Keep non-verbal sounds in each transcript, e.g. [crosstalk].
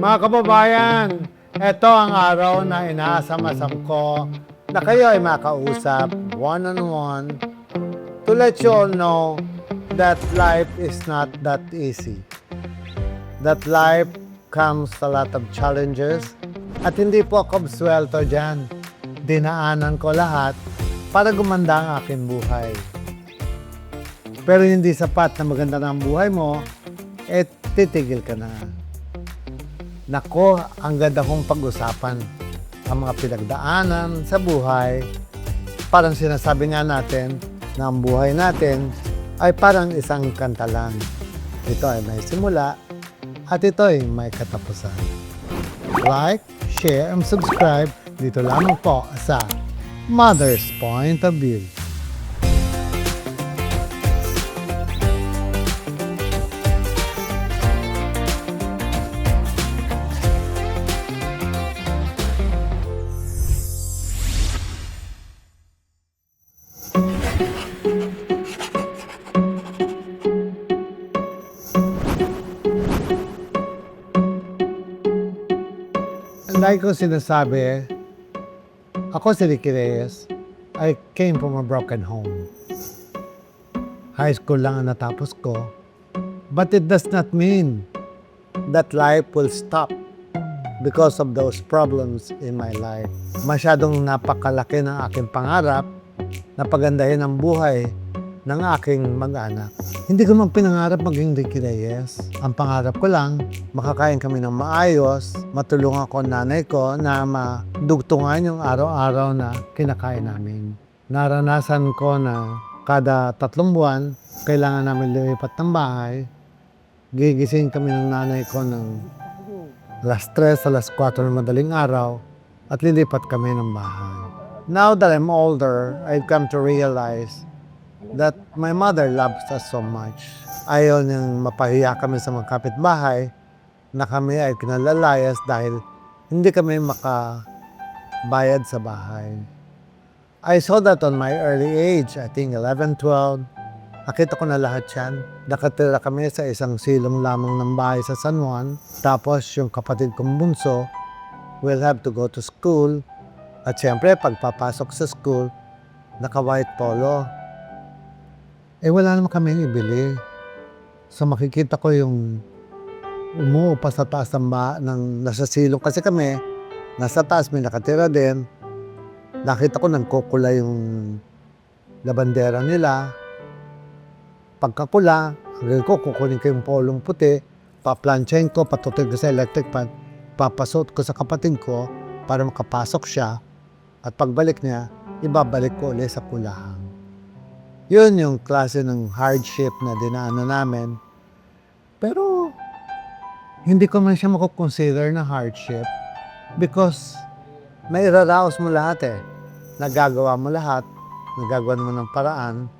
Mga kababayan, ito ang araw na inaasam-asam ko na kayo ay makausap one-on-one to let you all know that life is not that easy. That life comes a lot of challenges at hindi po ako absuelto dyan. Dinaanan ko lahat para gumanda ang aking buhay. Pero hindi sapat na maganda na buhay mo, eh titigil ka na. Nako, ang ganda kong pag-usapan ang mga pinagdaanan sa buhay. Parang sinasabi nga natin na ang buhay natin ay parang isang kantalan. Ito ay may simula at ito ay may katapusan. Like, share, and subscribe dito lamang po sa Mother's Point of View. Like ko sinasabi, ako si Ricky Reyes. I came from a broken home. High school lang ang natapos ko. But it does not mean that life will stop because of those problems in my life. Masyadong napakalaki ng aking pangarap na pagandahin ang buhay ng aking mag-anak. Hindi ko man pinangarap maging Ricky Reyes. Ang pangarap ko lang, makakain kami ng maayos, matulungan ko nanay ko na madugtungan yung araw-araw na kinakain namin. Naranasan ko na kada tatlong buwan, kailangan namin lumipat ng bahay. Gigising kami ng nanay ko ng alas 3, alas 4 ng madaling araw at lilipat kami ng bahay. Now that I'm older, I've come to realize that my mother loves us so much. Ayaw niyang mapahiya kami sa mga kapitbahay na kami ay kinalalayas dahil hindi kami makabayad sa bahay. I saw that on my early age, I think 11, 12. Nakita ko na lahat yan. Nakatira kami sa isang silong lamang ng bahay sa San Juan. Tapos yung kapatid kong bunso will have to go to school. At siyempre, pagpapasok sa school, naka-white polo. Eh wala naman kami ibili. So makikita ko yung umuupa sa taas ng, ba, ng nasa silong. Kasi kami, nasa taas may nakatira din. Nakita ko nagkukula yung labandera nila. Pagkakula, hanggang ko, kukunin ko yung polong puti, paplansyahin ko, patutin ko sa electric fan, papasot ko sa kapatid ko para makapasok siya. At pagbalik niya, ibabalik ko ulit sa kulahan. Yun yung klase ng hardship na dinaanan namin. Pero, hindi ko man siya makukonsider na hardship because may iraraos mo lahat eh. Nagagawa mo lahat, nagagawa mo ng paraan.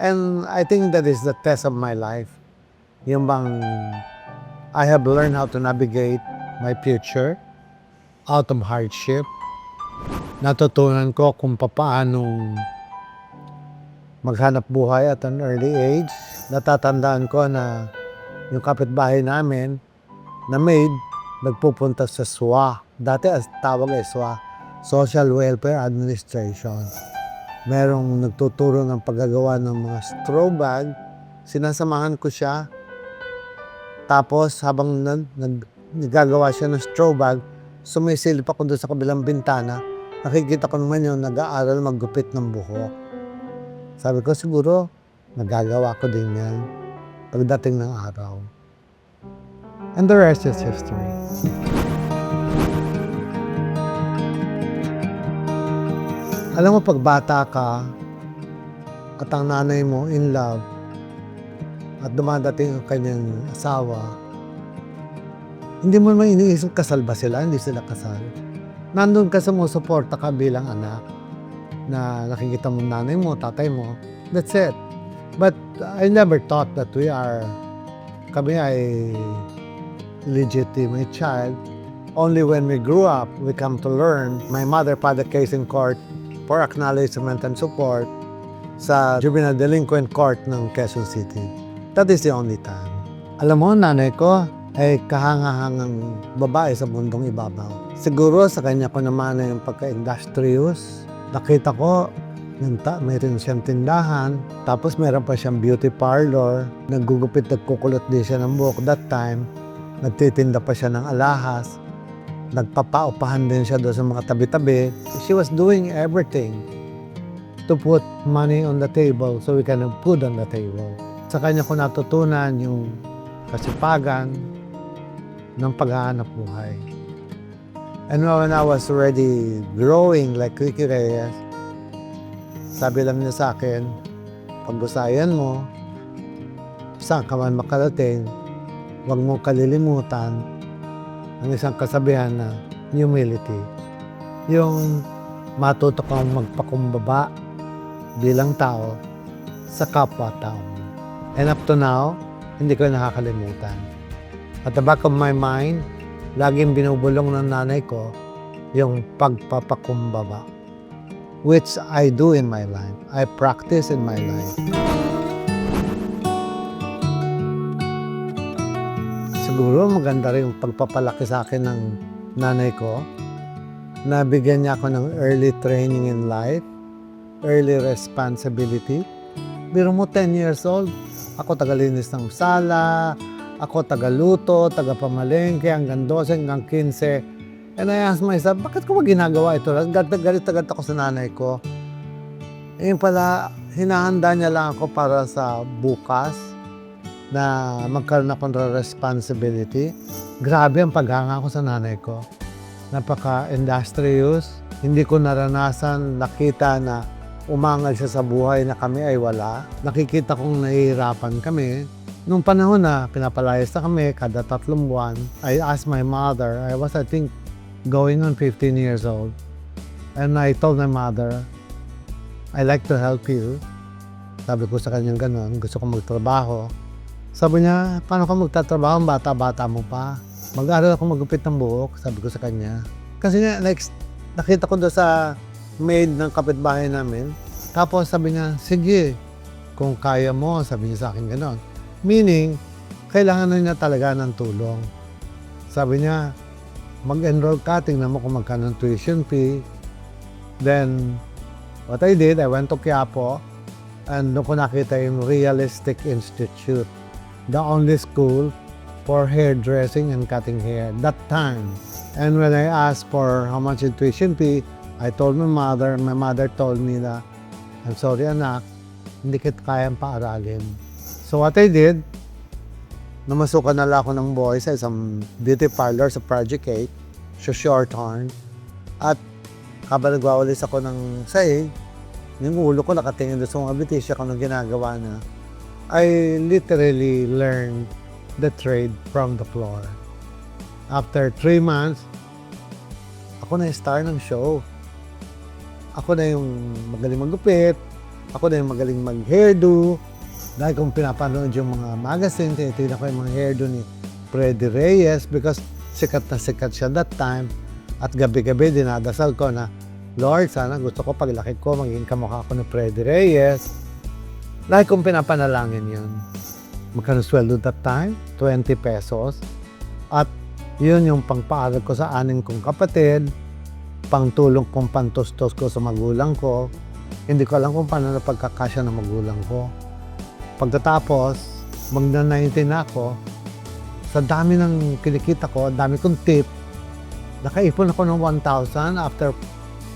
And I think that is the test of my life. Yung bang I have learned how to navigate my future out of hardship. Natutunan ko kung paano maghanap buhay at an early age. Natatandaan ko na yung kapitbahay namin na maid nagpupunta sa SWA. Dati as tawag ay SWA, Social Welfare Administration. Merong nagtuturo ng paggagawa ng mga straw bag. Sinasamahan ko siya. Tapos habang nag, nag, nagagawa siya ng straw bag, sumisilip ako doon sa kabilang bintana. Nakikita ko naman yung nag-aaral maggupit ng buhok. Sabi ko, siguro, nagagawa ko din yan pagdating ng araw. And the rest is history. [laughs] Alam mo, pag bata ka, at ang nanay mo in love, at dumadating ang kanyang asawa, hindi mo naman iniisip kasal ba sila, hindi sila kasal. Nandun ka sa suporta ka bilang anak na nakikita mo nanay mo, tatay mo. That's it. But I never thought that we are, kami ay legitimate child. Only when we grew up, we come to learn. My mother filed a case in court for acknowledgement and support sa Juvenile Delinquent Court ng Quezon City. That is the only time. Alam mo, nanay ko, ay kahangahangang babae sa mundong ibabaw. Siguro sa kanya ko naman na yung pagka-industrious. Nakita ko, ta- mayroon siyang tindahan, tapos meron pa siyang beauty parlor, naggugupit, nagkukulot din siya ng buhok that time, nagtitinda pa siya ng alahas, nagpapaupahan din siya doon sa mga tabi-tabi. She was doing everything to put money on the table so we can have food on the table. Sa kanya ko natutunan yung kasipagan ng paghahanap buhay. And when I was already growing like Ricky Reyes, sabi lang niya sa akin, pag-usayan mo, saan ka man makarating, huwag mo kalilimutan ang isang kasabihan na humility. Yung matuto kang magpakumbaba bilang tao sa kapwa-tao. And up to now, hindi ko nakakalimutan. At the back of my mind, laging binubulong ng nanay ko yung pagpapakumbaba. Which I do in my life. I practice in my life. Siguro maganda rin yung pagpapalaki sa akin ng nanay ko. Nabigyan niya ako ng early training in life, early responsibility. Biro mo 10 years old, ako tagalinis ng sala, ako tagaluto, tagapamalengke, hanggang 12, hanggang 15. And I asked myself, bakit ko ba ginagawa ito? Galit na ako sa nanay ko. Eh yun pala, hinahanda niya lang ako para sa bukas na magkaroon ako ng responsibility. Grabe ang paghanga ko sa nanay ko. Napaka-industrious. Hindi ko naranasan nakita na umangal siya sa buhay na kami ay wala. Nakikita kong nahihirapan kami. Nung panahon na pinapalayas na kami kada tatlong buwan, I asked my mother, I was I think going on 15 years old. And I told my mother, I like to help you. Sabi ko sa kanya gano'n, gusto ko magtrabaho. Sabi niya, paano ka magtatrabaho? Bata-bata mo pa. Mag-aaral ako magupit ng buhok, sabi ko sa kanya. Kasi nga, next, nakita ko doon sa maid ng kapitbahay namin. Tapos sabi niya, sige, kung kaya mo, sabi niya sa akin gano'n. Meaning, kailangan na niya talaga ng tulong. Sabi niya, mag-enroll ka, tingnan mo kung magkano ang tuition fee. Then, what I did, I went to Quiapo, and doon ko nakita yung Realistic Institute, the only school for hairdressing and cutting hair that time. And when I asked for how much in tuition fee, I told my mother, my mother told me na, I'm sorry anak, hindi kita kayang paaralin. So what I did, namasukan na lang ako ng boy sa isang beauty parlor sa Project 8, sa Shorthorn. At habang nagwawalis ako ng sahig, yung ulo ko nakatingin doon sa mga bitisya ko nung ginagawa na, I literally learned the trade from the floor. After three months, ako na yung star ng show. Ako na yung magaling magupit. Ako na yung magaling mag-hairdo. Dahil kung pinapanood yung mga magazine, tinitignan ko yung mga hairdo ni Freddy Reyes because sikat na sikat siya that time. At gabi-gabi dinadasal ko na, Lord, sana gusto ko paglaki ko, maging kamukha ko ni Freddy Reyes. Dahil kung pinapanalangin yun. Magkano sweldo that time? 20 pesos. At yun yung pangpaaral ko sa aning kong kapatid, pangtulong kong pantustos ko sa magulang ko. Hindi ko alam kung paano na pagkakasya ng magulang ko. Pagkatapos, magna-19 na ako, sa dami ng kinikita ko, dami kong tip, nakaipon ako ng 1,000 after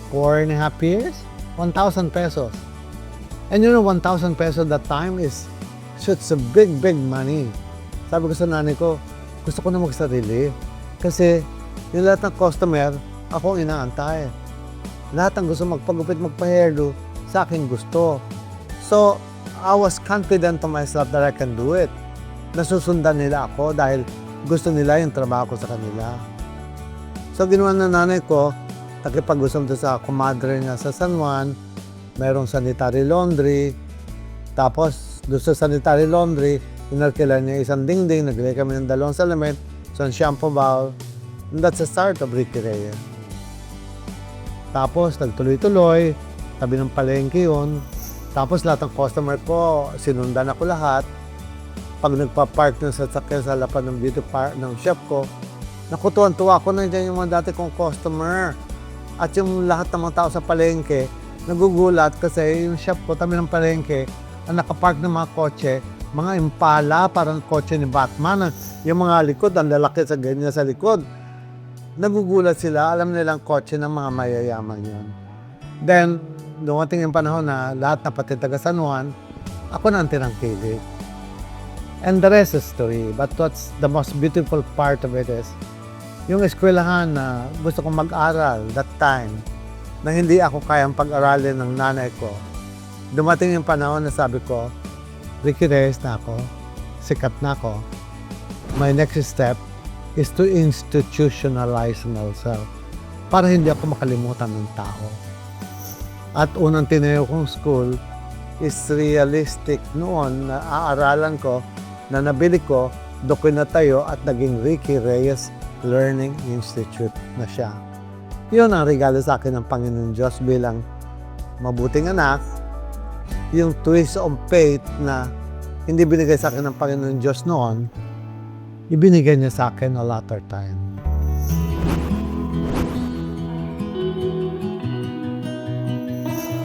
4 and a half years. 1,000 pesos. And you know, 1,000 pesos that time is such a big, big money. Sabi ko sa nanay ko, gusto ko na magsarili. Kasi yung lahat ng customer, ako ang inaantay. Lahat ang gusto magpagupit, magpa-hairdo, sa akin gusto. So, I was confident to myself that I can do it. Nasusundan nila ako dahil gusto nila yung trabaho ko sa kanila. So, ginawa na nanay ko, nakipag-usap doon sa kumadre niya sa San Juan, mayroong sanitary laundry, tapos doon sa sanitary laundry, inarkila niya isang dingding, naglagay kami ng dalawang salamin, isang shampoo bowl, and that's the start of Ricky Reyes. Tapos, nagtuloy-tuloy, tabi ng palengke yun. Tapos, lahat ng customer ko, sinundan ako lahat. pag nagpa-park ng sasakyan sa lapan ng beauty park ng chef ko, nakutuan-tuwa ako nandiyan yung mga dati kong customer. At yung lahat ng mga tao sa palengke, nagugulat kasi yung chef ko, tabi ng palengke, ang nakapark ng mga kotse, mga impala, parang kotse ni Batman. Yung mga likod, ang lalaki sa ganyan sa likod. Nagugulat sila, alam nilang kotse ng mga mayayaman yun. Then, dumating yung panahon na lahat na pati taga San Juan, ako na ang tinangkilik. And the rest is story. But what's the most beautiful part of it is, yung eskwelahan na gusto kong mag-aral that time, na hindi ako kayang pag-aralin ng nanay ko. Dumating yung panahon na sabi ko, Ricky Reyes na ako, sikat na ako. My next step is to institutionalize myself para hindi ako makalimutan ng tao. At unang tinayo kong school is realistic noon na aaralan ko na nabili ko, doon ko natayo at naging Ricky Reyes Learning Institute na siya. Yun ang regalo sa akin ng Panginoon Diyos bilang mabuting anak, yung twist of faith na hindi binigay sa akin ng Panginoon Diyos noon, ibinigay niya sa akin a latter time.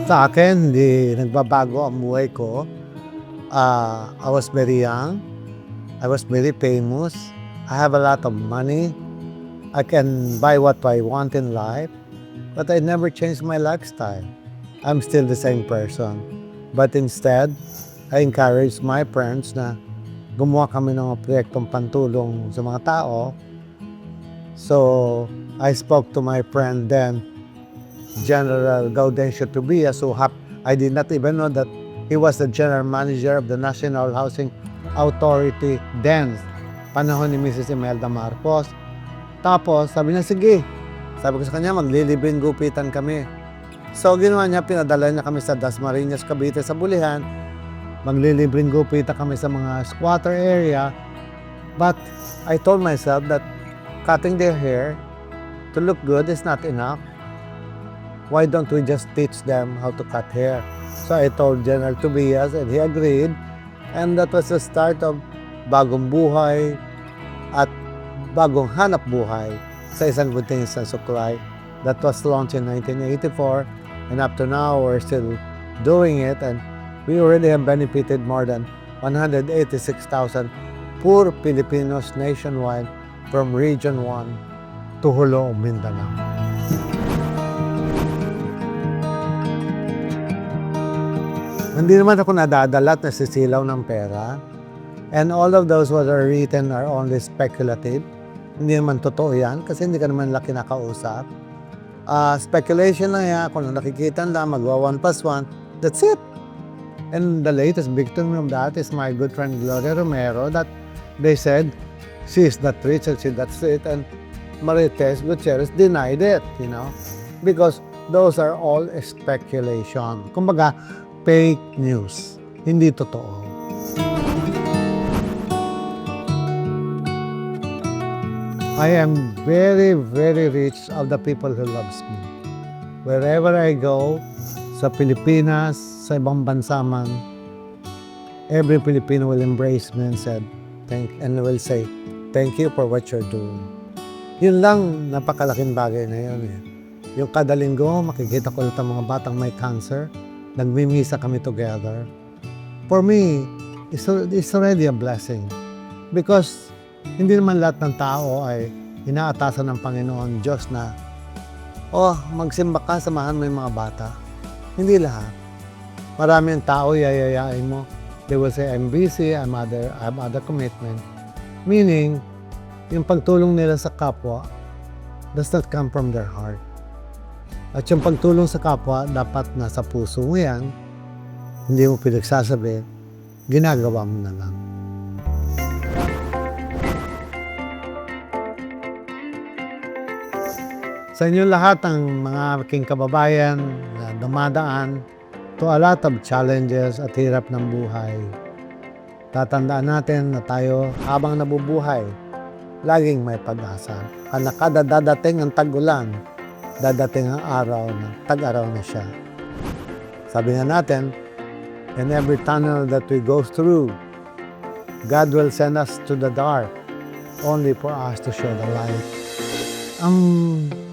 Sa akin, hindi nagbabago ang buhay ko. Ah, I was very young. I was very famous. I have a lot of money. I can buy what I want in life. But I never changed my lifestyle. I'm still the same person. But instead, I encourage my friends na gumawa kami ng proyektong pantulong sa mga tao. So, I spoke to my friend then, General Gaudencio Tobias, who hap- I did not even know that he was the general manager of the National Housing Authority then, panahon ni Mrs. Imelda Marcos. Tapos, sabi niya, sige. Sabi ko sa kanya, maglilibing gupitan kami. So, ginawa niya, pinadala niya kami sa Dasmariñas, Cavite, sa Bulihan. Maglilibreng gupitan kami sa mga squatter area. But, I told myself that cutting their hair to look good is not enough. Why don't we just teach them how to cut hair? So I told General Tobias and he agreed. And that was the start of bagong buhay at bagong hanap buhay sa isang gunting sa Suklay. That was launched in 1984 and up to now we're still doing it and we already have benefited more than 186,000 poor Filipinos nationwide from Region 1 to Hulo, Mindanao. Hindi naman ako nadadala at nasisilaw ng pera. And all of those what are written are only speculative. Hindi naman totoo yan kasi hindi ka naman laki nakausap. Ah, speculation lang yan. Kung nakikita lang, magwa 1 plus 1. That's it. And the latest victim of that is my good friend Gloria Romero that they said she is not rich and she that's it. And Marites Gutierrez denied it, you know, because those are all speculation. Kumbaga, fake news. Hindi totoo. I am very, very rich of the people who loves me. Wherever I go, sa Pilipinas, sa ibang bansa man, every Filipino will embrace me and said, thank, and will say, thank you for what you're doing. Yun lang, napakalaking bagay na yun eh. Yung kada linggo, makikita ko ulit ang mga batang may cancer, nagmimisa kami together. For me, it's, it's already a blessing. Because hindi naman lahat ng tao ay inaatasan ng Panginoon Diyos na, oh, magsimba ka, samahan mo yung mga bata. Hindi lahat. Marami ang tao, yayayain mo. They will say, I'm busy, I'm other, I have other commitment. Meaning, yung pagtulong nila sa kapwa does not come from their heart. At yung pagtulong sa kapwa, dapat nasa puso mo yan. Hindi mo pinagsasabi, ginagawa mo na lang. Sa inyo lahat ng mga aking kababayan na dumadaan to a lot of challenges at hirap ng buhay. Tatandaan natin na tayo habang nabubuhay, laging may pag-asa. At nakada dadating ang tag-ulan, dadating ang araw na tag-araw na siya. Sabi nga natin, in every tunnel that we go through, God will send us to the dark only for us to show the light. Ang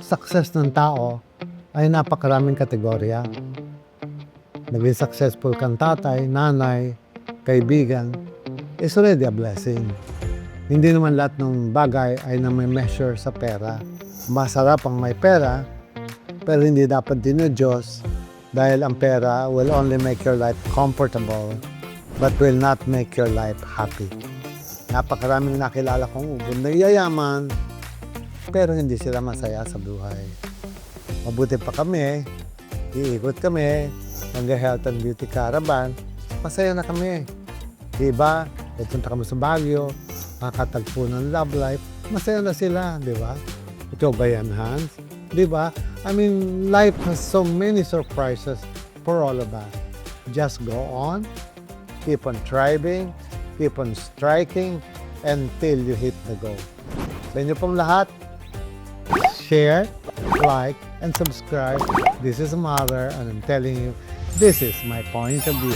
success ng tao ay napakaraming kategorya. Naging successful kang tatay, nanay, kaibigan, is already a blessing. Hindi naman lahat ng bagay ay na may measure sa pera. Masarap ang may pera, pero hindi dapat din ng Diyos dahil ang pera will only make your life comfortable but will not make your life happy. Napakaraming nakilala kong ubod na yayaman pero hindi sila masaya sa buhay. Mabuti pa kami, iikot kami, mag-health and beauty caravan, masaya na kami. Diba? Pupunta kami sa Baguio, makakatagpo ng love life, masaya na sila, di ba? Ito ba yan, Hans? Di ba? I mean, life has so many surprises for all of us. Just go on, keep on striving, keep on striking, until you hit the goal. Sa inyo pong lahat, share, like, and subscribe. This is Mother, and I'm telling you, this is my point of view.